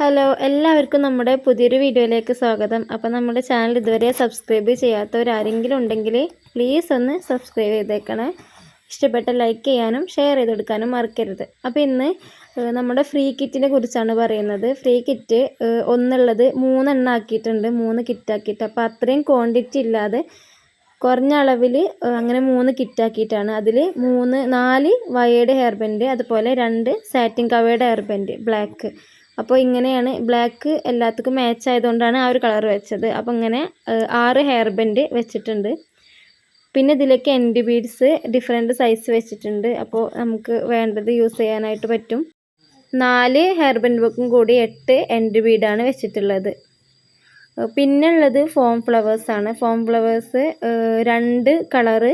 Hello എല്ലാവർക്കും നമ്മുടെ പുതിയൊരു വീഡിയോയിലേക്ക് സ്വാഗതം. അപ്പോൾ നമ്മുടെ ചാനൽ ഇതുവരെ സബ്സ്ക്രൈബ് ചെയ്യാത്തവരാരെങ്കിലും ഉണ്ടെങ്കിൽ പ്ലീസ് ഒന്ന് സബ്സ്ക്രൈബ് ചെയ്തേക്കണേ. ഇഷ്ടപ്പെട്ട ലൈക്ക് ചെയ്യാനും ഷെയർ ചെയ്ത് കൊടുക്കാനും മറക്കരുത്. അപ്പോൾ ഇന്ന് നമ്മുടെ ഫ്രീ കിറ്റിനെ കുറിച്ചാണ് പറയുന്നത്. ഫ്രീ കിറ്റ് ഒന്നുള്ളത് മൂന്നെണ്ണം ആക്കിയിട്ടുണ്ട്. മൂന്ന് കിറ്റാക്കിയിട്ട് അപ്പോൾ അത്രയും ക്വാണ്ടിറ്റി ഇല്ലാതെ കുറഞ്ഞ അളവിൽ അങ്ങനെ മൂന്ന് കിറ്റാക്കിയിട്ടാണ് അതിൽ മൂന്ന് നാല് വയേഡ് ഹെയർ ബെൻഡ് അതുപോലെ രണ്ട് satin covered hair bend black അപ്പോൾ ഇങ്ങനെയാണ് ബ്ലാക്ക് എല്ലാത്തുക്കും മാച്ച് ആയതുകൊണ്ടാണ് ആ ഒരു കളർ വെച്ചത്. അപ്പോൾ ഇങ്ങനെ ആറ് ഹെയർ ബെൻഡ് വെച്ചിട്ടുണ്ട്. പിന്നെ ഇതിലേക്ക് എൻഡ് ബീഡ്സ് ഡിഫറെന്റ് സൈസ് വെച്ചിട്ടുണ്ട്. അപ്പോൾ നമുക്ക് വേണ്ടത് യൂസ് ചെയ്യാനായിട്ട് പറ്റും. നാല് ഹെയർ ബെൻഡ് ബുക്കും കൂടി എട്ട് എൻഡ് ബീഡാണ് വെച്ചിട്ടുള്ളത്. പിന്നെ ഉള്ളത് ഫോം ഫ്ലവേഴ്സാണ് ഫോം ഫ്ലവേഴ്സ് രണ്ട് കളറ്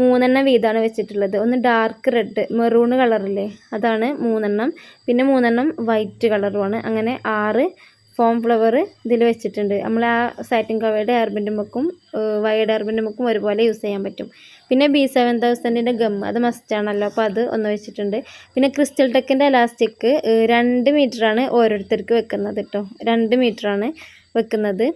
മൂന്നെണ്ണം വീതമാണ് വെച്ചിട്ടുള്ളത്. ഒന്ന് ഡാർക്ക് റെഡ് മെറൂൺ കളറില്ലേ അതാണ് മൂന്നെണ്ണം. പിന്നെ മൂന്നെണ്ണം വൈറ്റ് കളറുമാണ് അങ്ങനെ ആറ് ഫോം ഫ്ലവർ ഇതിൽ വെച്ചിട്ടുണ്ട്. നമ്മൾ ആ സാറ്റിൻ കവയുടെ എയർബിന്റെ മുക്കും വൈഡ് എയർബിന്റെ മുക്കും ഒരുപോലെ യൂസ് ചെയ്യാൻ പറ്റും. പിന്നെ ബി സെവൻ തൗസൻഡിന്റെ ഗം അത് മസ്റ്റാണല്ലോ അപ്പോൾ അത് ഒന്ന് വെച്ചിട്ടുണ്ട്. പിന്നെ ക്രിസ്റ്റൽ ടെക്കിന്റെ എലാസ്റ്റിക് രണ്ട് മീറ്ററാണ് ഓരോരുത്തർക്ക് വെക്കുന്നത് കേട്ടോ രണ്ട് മീറ്ററാണ് വെക്കുന്നത്.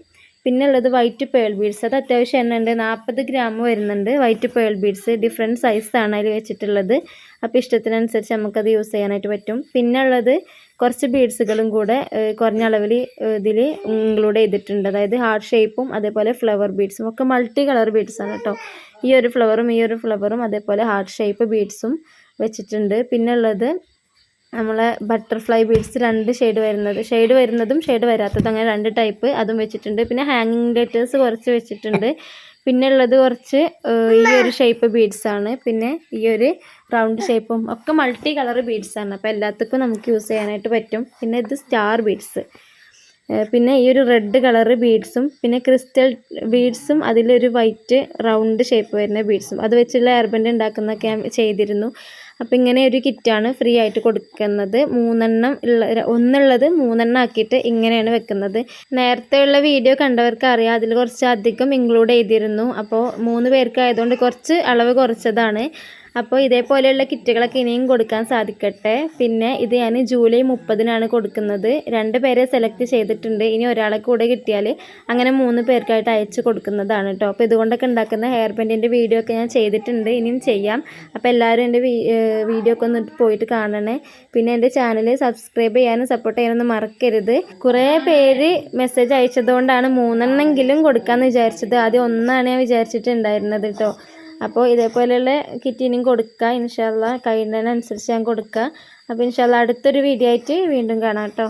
പിന്നെ ഉള്ളത് വൈറ്റ് പേൾ ബീഡ്സ് അത് അത്യാവശ്യം എണ്ണ ഉണ്ട്. നാൽപ്പത് ഗ്രാം വരുന്നുണ്ട്. വൈറ്റ് പേൾ ബീഡ്സ് ഡിഫറെന്റ് സൈസാണ് അതിൽ വെച്ചിട്ടുള്ളത്. അപ്പോൾ ഇഷ്ടത്തിനനുസരിച്ച് നമുക്കത് യൂസ് ചെയ്യാനായിട്ട് പറ്റും. പിന്നെ ഉള്ളത് കുറച്ച് ബീഡ്സുകളും കൂടെ കുറഞ്ഞ അളവിൽ ഇതിൽ ഇൻക്ലൂഡ് ചെയ്തിട്ടുണ്ട്. അതായത് ഹാർട്ട് ഷേപ്പും അതേപോലെ ഫ്ലവർ ബീഡ്സും ഒക്കെ മൾട്ടി കളർ ബീഡ്സാണ് കേട്ടോ ഈ ഒരു ഫ്ലവറും ഈ ഒരു ഫ്ലവറും അതേപോലെ ഹാർട്ട് ഷേപ്പ് ബീഡ്സും വെച്ചിട്ടുണ്ട്. പിന്നെ ഉള്ളത് നമ്മളെ ബട്ടർഫ്ലൈ ബീഡ്സ് രണ്ട് ഷെയ്ഡ് വരുന്നത്. ഷെയ്ഡ് വരുന്നതും ഷെയ്ഡ് വരാത്തതും അങ്ങനെ രണ്ട് ടൈപ്പ് അതും വെച്ചിട്ടുണ്ട്. പിന്നെ ഹാങ്ങിങ് ലെറ്റേഴ്സ് കുറച്ച് വെച്ചിട്ടുണ്ട്. പിന്നെ ഉള്ളത് കുറച്ച് ഈ ഒരു ഷേപ്പ് ബീഡ്സ് ആണ്. പിന്നെ ഈ ഒരു റൗണ്ട് ഷേപ്പും ഒക്കെ മൾട്ടി കളർ ബീഡ്സ് ആണ്. അപ്പോൾ എല്ലാത്തക്കും നമുക്ക് യൂസ് ചെയ്യാനായിട്ട് പറ്റും. പിന്നെ ഇത് സ്റ്റാർ ബീഡ്സ് പിന്നെ ഈ ഒരു റെഡ് കളർ ബീഡ്സും പിന്നെ ക്രിസ്റ്റൽ ബീഡ്സും അതിലൊരു വൈറ്റ് റൗണ്ട് ഷേപ്പ് വരുന്ന ബീഡ്സും അത് വെച്ചുള്ള എയർബൻഡ് ഉണ്ടാക്കുന്നതൊക്കെ ഞാൻ ചെയ്തിരുന്നു. അപ്പോൾ ഇങ്ങനെ ഒരു കിറ്റാണ് ഫ്രീ ആയിട്ട് കൊടുക്കുന്നത്. മൂന്നെണ്ണം ഉള്ള ഒന്നുള്ളത് മൂന്നെണ്ണം ആക്കിയിട്ട് ഇങ്ങനെയാണ് വെക്കുന്നത്. നേരത്തെ ഉള്ള വീഡിയോ കണ്ടവർക്ക് അറിയാം. അതിൽ കുറച്ച് അധികം ഇൻക്ലൂഡ് ചെയ്തിരുന്നു. അപ്പോൾ മൂന്ന് പേർക്ക് ആയതുകൊണ്ട് കുറച്ച് അളവ് കുറച്ചതാണ്. അപ്പോൾ ഇതേപോലെയുള്ള കിറ്റുകളൊക്കെ ഇനിയും കൊടുക്കാൻ സാധിക്കട്ടെ. പിന്നെ ഇത് ഞാൻ ജൂലൈ മുപ്പതിനാണ് കൊടുക്കുന്നത്. രണ്ട് പേരെ സെലക്ട് ചെയ്തിട്ടുണ്ട്. ഇനി ഒരാളെ കൂടെ കിട്ടിയാൽ അങ്ങനെ മൂന്ന് പേർക്കായിട്ട് അയച്ചു കൊടുക്കുന്നതാണ് കേട്ടോ അപ്പോൾ ഇതുകൊണ്ടൊക്കെ ഉണ്ടാക്കുന്ന ഹെയർ ബാൻഡിന്റെ വീഡിയോ ഒക്കെ ഞാൻ ചെയ്തിട്ടുണ്ട്. ഇനിയും ചെയ്യാം. അപ്പോൾ എല്ലാവരും എന്റെ വീഡിയോ ഒക്കെ ഒന്ന് പോയിട്ട് കാണണേ. പിന്നെ എന്റെ ചാനൽ സബ്സ്ക്രൈബ് ചെയ്യാനും സപ്പോർട്ട് ചെയ്യാനൊന്നും മറക്കരുത്. കുറേ പേര് മെസ്സേജ് അയച്ചതുകൊണ്ടാണ് മൂന്നെണ്ണെങ്കിലും കൊടുക്കാമെന്ന് വിചാരിച്ചത്. ആദ്യം ഒന്നാണ് ഞാൻ വിചാരിച്ചിട്ടുണ്ടായിരുന്നത് കേട്ടോ അപ്പോൾ ഇതേപോലെയുള്ള കിറ്റിനും കൊടുക്കുക ഇൻഷാല്ല കഴിയുന്നതിനനുസരിച്ച് ഞാൻ കൊടുക്കുക അപ്പോൾ ഇൻഷാല്ല അടുത്തൊരു വീഡിയോ ആയിട്ട് വീണ്ടും കാണാം കേട്ടോ.